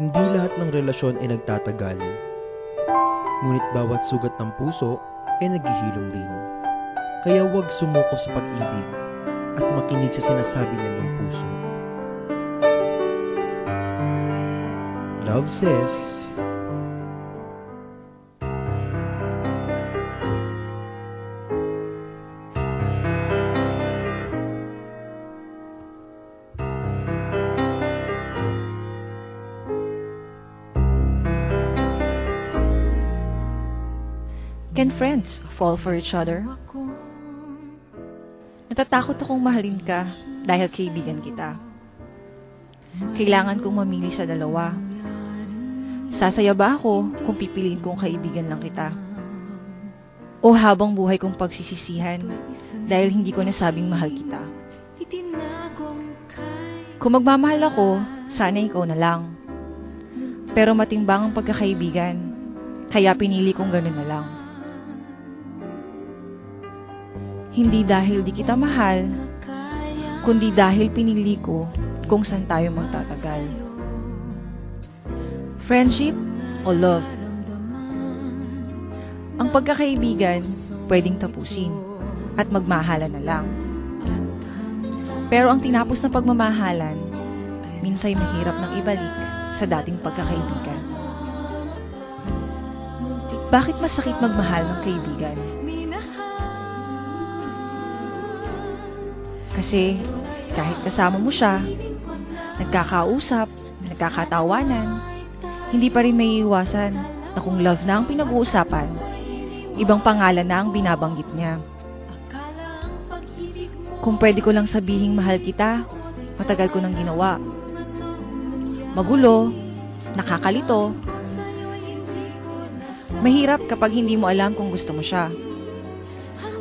Hindi lahat ng relasyon ay nagtatagal. Ngunit bawat sugat ng puso ay naghihilom rin. Kaya huwag sumuko sa pag-ibig at makinig sa sinasabi ng iyong puso. Love says, Can friends fall for each other? Natatakot akong mahalin ka dahil kaibigan kita. Kailangan kong mamili sa dalawa. Sasaya ba ako kung pipiliin kong kaibigan lang kita? O habang buhay kong pagsisisihan dahil hindi ko nasabing mahal kita? Kung magmamahal ako, sana ikaw na lang. Pero matimbang ang pagkakaibigan, kaya pinili kong ganun na lang. Hindi dahil di kita mahal, kundi dahil pinili ko kung saan tayo magtatagal. Friendship o love? Ang pagkakaibigan pwedeng tapusin at magmahalan na lang. Pero ang tinapos na pagmamahalan, minsay mahirap nang ibalik sa dating pagkakaibigan. Bakit masakit magmahal ng kaibigan? Kasi kahit kasama mo siya, nagkakausap, nagkakatawanan, hindi pa rin may iwasan na kung love na ang pinag-uusapan, ibang pangalan na ang binabanggit niya. Kung pwede ko lang sabihing mahal kita, matagal ko nang ginawa. Magulo, nakakalito. Mahirap kapag hindi mo alam kung gusto mo siya.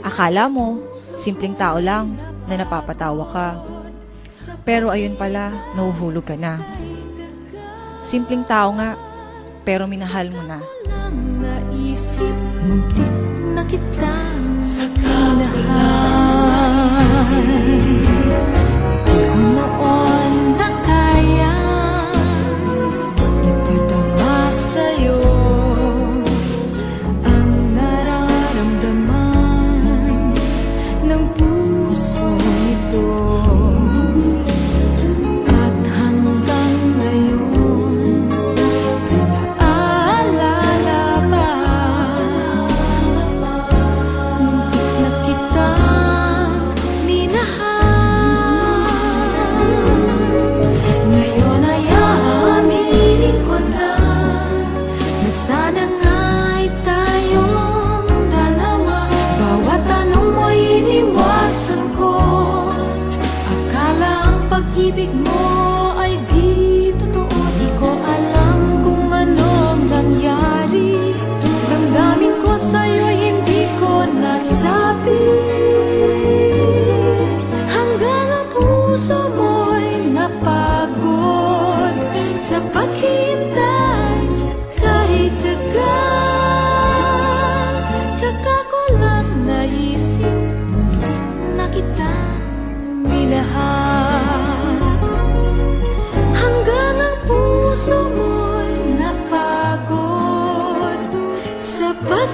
Akala mo, simpleng tao lang na napapatawa ka. Pero ayun pala, nahuhulog ka na. Simpleng tao nga, pero minahal mo na. Naisip, muntik na sa minahal. Di ko kaya ipadama sa'yo ang nararamdaman ng soul.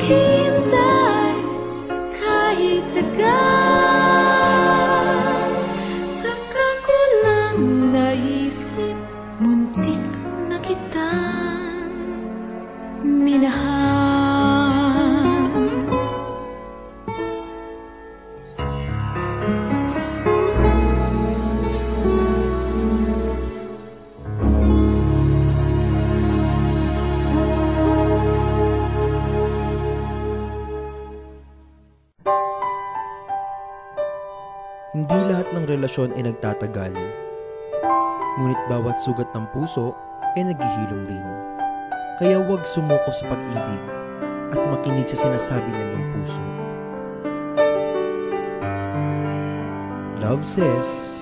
Paghintay kahit tagal. Saka ko lang Muntik na kitang hindi lahat ng relasyon ay nagtatagal. Ngunit bawat sugat ng puso ay naghihilom rin. Kaya huwag sumuko sa pag-ibig at makinig sa sinasabi ng iyong puso. Love says,